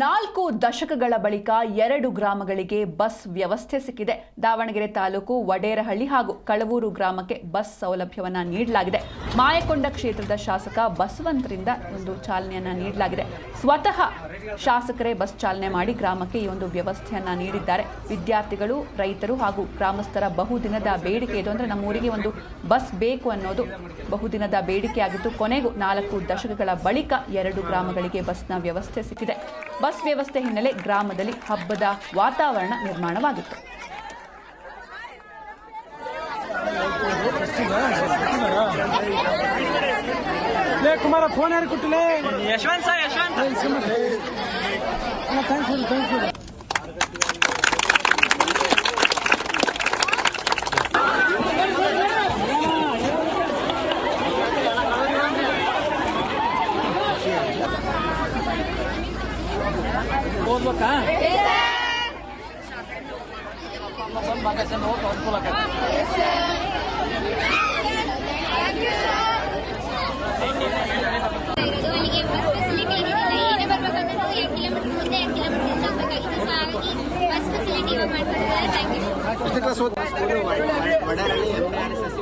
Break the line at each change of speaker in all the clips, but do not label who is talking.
ನಾಲ್ಕು ದಶಕಗಳ ಬಳಿಕ ಎರಡು ಗ್ರಾಮಗಳಿಗೆ ಬಸ್ ವ್ಯವಸ್ಥೆ ಸಿಕ್ಕಿದೆ. ದಾವಣಗೆರೆ ತಾಲೂಕು ವಡೇರಹಳ್ಳಿ ಹಾಗೂ ಕಳವೂರು ಗ್ರಾಮಕ್ಕೆ ಬಸ್ ಸೌಲಭ್ಯವನ್ನು ನೀಡಲಾಗಿದೆ. ಮಾಯಕೊಂಡ ಕ್ಷೇತ್ರದ ಶಾಸಕ ಬಸವಂತರಿಂದ ಒಂದು ಚಾಲನೆಯನ್ನ ನೀಡಲಾಗಿದೆ. ಸ್ವತಃ ಶಾಸಕರೇ ಬಸ್ ಚಾಲನೆ ಮಾಡಿ ಗ್ರಾಮಕ್ಕೆ ಈ ಒಂದು ವ್ಯವಸ್ಥೆಯನ್ನ ನೀಡಿದ್ದಾರೆ. ವಿದ್ಯಾರ್ಥಿಗಳು, ರೈತರು ಹಾಗೂ ಗ್ರಾಮಸ್ಥರ ಬಹುದಿನದ ಬೇಡಿಕೆ ಇದು ಅಂದರೆ ನಮ್ಮ ಊರಿಗೆ ಒಂದು ಬಸ್ ಬೇಕು ಅನ್ನೋದು ಬಹುದಿನದ ಬೇಡಿಕೆಯಾಗಿತ್ತು ಕೊನೆಗೂ ನಾಲ್ಕು ದಶಕಗಳ ಬಳಿಕ ಎರಡು ಗ್ರಾಮಗಳಿಗೆ ಬಸ್ನ ವ್ಯವಸ್ಥೆ ಸಿಕ್ಕಿದೆ. ಬಸ್ ವ್ಯವಸ್ಥೆ ಹಿನ್ನೆಲೆ ಗ್ರಾಮದಲ್ಲಿ ಹಬ್ಬದ ವಾತಾವರಣ ನಿರ್ಮಾಣವಾಗಿತ್ತು.
ಕುಮಾರ ಫೋನ್ ಯಾರು ಕೊಟ್ಟಿಲ್ಲ?
Yashwant sir Yashwant.
Thanks thanks
ಇವಾಗ ಮಾಡ್ಕೊಂಡಿದ್ದಾರೆ thank you
school ವಡೇರಲ್ಲಿ M M R S S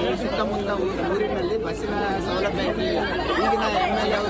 ಈ ಸುತ್ತಮುತ್ತ ಊರಿನಲ್ಲಿ ಬಸ್ಸಿನ ಸೌಲಭ್ಯ ಇರಲಿಲ್ಲ ಈಗಿನ ಎಂ ಎಲ್ ಎ